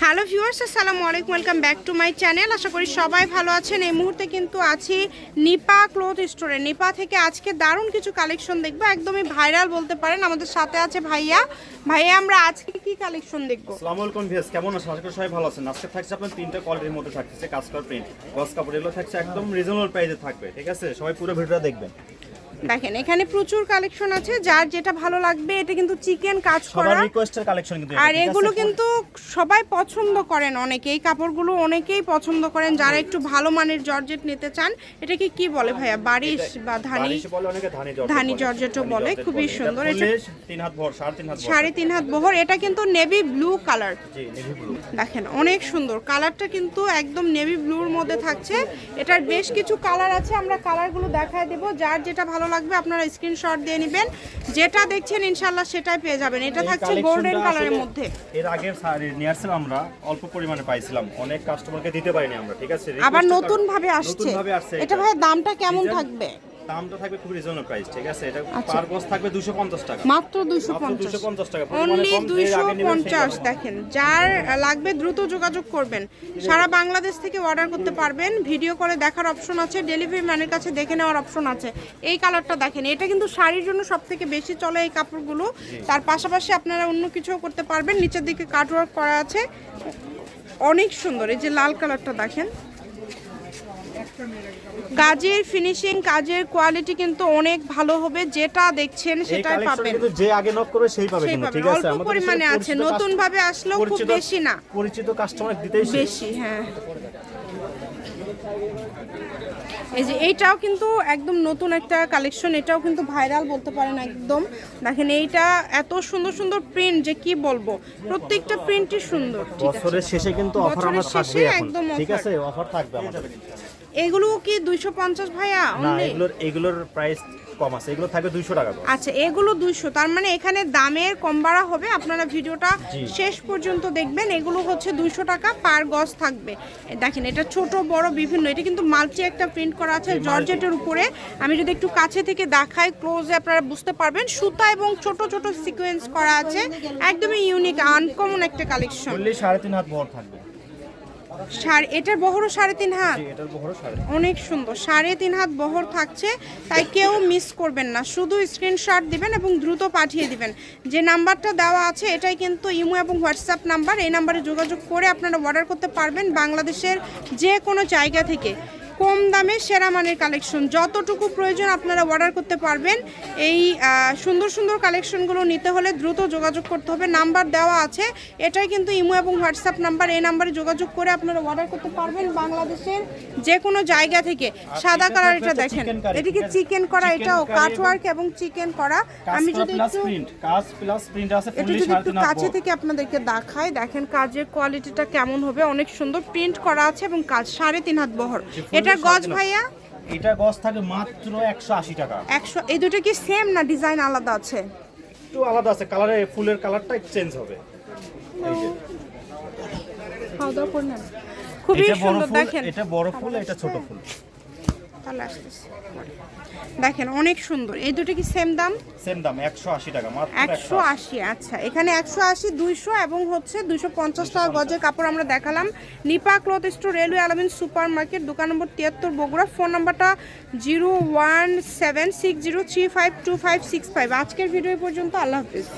Hello viewers, আসসালামু আলাইকুম, welcome back to my channel. আশা করি সবাই ভালো আছেন। এই মুহূর্তে কিন্তু আছি নিপা ক্লোথ স্টোরে। নিপা থেকে আজকে দারুণ কিছু কালেকশন দেখব। একদমই ভাইরাল বলতে পারেন। আমাদের সাথে আছে ভাইয়া। ভাইয়া, আমরা আজকে কি কালেকশন দেখব? আসসালামু আলাইকুম ভিউয়ার্স, কেমন আছেন? আশা করি সবাই ভালো আছেন। আজকে থাকছে আপনার তিনটা কোয়ালিটির মধ্যে থাকছে কাজ প্রিন্ট গস কাপড়, এগুলো থাকছে একদম রিজনেবল প্রাইসে থাকবে, ঠিক আছে? সবাই পুরো ভিডিওটা দেখবেন। দেখেন এখানে প্রচুর কালেকশন আছে। যার যেটা ভালো লাগবে এটা কিন্তু চিকেন কাজ করা। রিকোয়েস্টের কালেকশন কিন্তু আর এগুলো কিন্তু সবাই পছন্দ করেন অনেকে। এই কাপড়গুলো অনেকেই পছন্দ করেন। যারা একটু ভালো মানের জর্জেট নিতে চান এটাকে কি বলে ভাইয়া? বারিশ বা ধানি? ধানি জর্জেট বলে। জর্জেটও বলে, খুবই সুন্দর। এটা সাড়ে তিন হাত বহর। এটা কিন্তু নেভি ব্লু কালার দেখেন অনেক সুন্দর। কালারটা কিন্তু একদম নেভি ব্লুর মধ্যে থাকছে। এটার বেশ কিছু কালার আছে। আমরা কালারগুলো দেখায় দেবো। যার যেটা ভালো লাগবে আপনারা স্ক্রিনশট দিয়ে নেবেন। যেটা দেখছেন ইনশাল্লাহ সেটাই পেয়ে যাবেন। এটা থাকছে গোল্ডেন কালারের মধ্যে। এর আগে নিয়ে আসছিলাম আমরা অল্প পরিমাণে পাইছিলাম। অনেক কাস্টমারকে দিতে পারিনি আমরা ঠিক আছে? আবার নতুন ভাবে আসছে। নতুন ভাবে আসছে এটা ভাই দামটা কেমন থাকবে? দামটা থাকবে খুব রিজনেবল প্রাইস ঠিক আছে? এটা আচ্ছা। পার গজ থাকবে 250 টাকা। মাত্র দুইশো মাত্র পঞ্চাশ 250 টাকা অনলি কম, যে দুইশো আগে নেবেন সেই পঞ্চাশ দামে। দেখেন যার লাগবে দ্রুত যোগাযোগ করবেন। সারা বাংলাদেশ থেকে অর্ডার করতে পারবেন। ভিডিও করে দেখার অপশন আছে ডেলিভারি ম্যানের কাছে দেখে নেওয়ার অপশন আছে। এই কালারটা দেখেন এটা কিন্তু শাড়ির জন্য সব থেকে বেশি চলে এই কাপড়গুলো। তার পাশাপাশি আপনারা অন্য কিছুও করতে পারবেন। নিচের দিকে কাটওয়ার্ক করা আছে। অনেক সুন্দর এই যে লাল কালারটা দেখেন। কাজের ফিনিশিং কাজের কোয়ালিটি কিন্তু অনেক ভালো হবে যেটা দেখছেন সেটাই পাবেন। কিন্তু যে আগে নক করবে সেই পাবে কিন্তু ঠিক আছে? অল্প আমাদের পরিমাণে আছে, নতুন ভাবে আসলেও খুব বেশি না। পরিচিত কাস্টমার দিতেই বেশি হ্যাঁ। এই যে এইটাও কিন্তু একদম নতুন একটা কালেকশন এটাও কিন্তু ভাইরাল বলতে পারেন একদম। দেখেন এইটা এত সুন্দর সুন্দর প্রিন্ট যে কি বলব? প্রত্যেকটা প্রিন্টই সুন্দর ঠিক আছে? বছরের শেষে কিন্তু অফার আমরা থাকবে একদম ঠিক আছে? অফার থাকবে আমাদের এগুলো কি দুইশো পঞ্চাশ ভাইয়া না এগুলোর এগুলোর প্রাইস কম আছে। এগুলো থাকবে 200 টাকা করে। আচ্ছা এগুলো দুইশো। তার মানে এখানে দামের কম বাড়া হবে। আপনারা ভিডিওটা শেষ পর্যন্ত দেখবেন। এগুলো হচ্ছে দুইশো টাকা পার গজ থাকবে। দেখেন এটা ছোট বড় বিভিন্ন। এটা কিন্তু মাল্টি একটা প্রিন্ট করা আছে জর্জেটের উপরে। আমি যদি একটু কাছে থেকে দেখাই ক্লোজে আপনারা বুঝতে পারবেন। সুতা এবং ছোট ছোট সিকোয়েন্স করা আছে। একদমই ইউনিক আনকমন একটা কালেকশন বললেই সাড়ে তিন হাত ভর থাকবে। সাড়ে এটার বহরও সাড়ে তিন হাত? অনেক সুন্দর। সাড়ে তিন হাত বহর থাকছে তাই কেউ মিস করবেন না। শুধু স্ক্রিনশট দিবেন এবং দ্রুত পাঠিয়ে দিবেন। যে নাম্বারটা দেওয়া আছে এটাই কিন্তু ইমো এবং হোয়াটসঅ্যাপ নাম্বার। এই নাম্বারে যোগাযোগ করে আপনারা অর্ডার করতে পারবেন বাংলাদেশের যে কোনো জায়গা থেকে। কম দামে সেরা মানের কালেকশন। যতটুকু প্রয়োজন আপনারা অর্ডার করতে পারবেন এই সুন্দর সুন্দর কালেকশনগুলো নিতে হলে দ্রুত যোগাযোগ করতে হবে। নাম্বার দেওয়া আছে এটাই কিন্তু ইমো এবং হোয়াটসঅ্যাপ নাম্বার। এই নাম্বারে যোগাযোগ করে আপনারা অর্ডার করতে পারবেন বাংলাদেশের যে কোনো জায়গা থেকে। সাদা এটা কালার এটা দেখেন। এদিকে চিকেন করা এটাও কাটওয়ার্ক এবং চিকেন করা। আমি যদি একটু এটা যদি একটু কাছে থেকে আপনাদেরকে দেখাই দেখেন কাজের কোয়ালিটিটা কেমন হবে। অনেক সুন্দর প্রিন্ট করা আছে এবং কাজ সাড়ে তিন হাত বহর। ফুললি এটার সাড়ে গজ ভাইয়া? এটা গজ থাকে মাত্র 180 টাকা। একশো এই দুটো কি সেম না ডিজাইন আলাদা আছে? একটু আলাদা আছে কালারে ফুলের কালারটা চেঞ্জ হবে। এই যে। খাওয়া দাওয়া খুবই সুন্দর দেখেন। এটা বড় ফুল এটা ছোট ফুল। তাহলে আসতেছে দেখেন অনেক সুন্দর। এই দুটো কি সেম দাম? সেম দাম 180 টাকা মাত্র একশো আশি। আচ্ছা। এখানে একশো আশি দুইশো এবং হচ্ছে দুইশো পঞ্চাশ টাকা গজের কাপড় আমরা দেখালাম। Nipa cloth store railway Alamin super market দোকান নম্বর তিয়াত্তর বগুড়া। ফোন নাম্বারটা zero one seven six zero three five two five six five. আজকের ভিডিও পর্যন্ত আল্লাহ হাফিজ।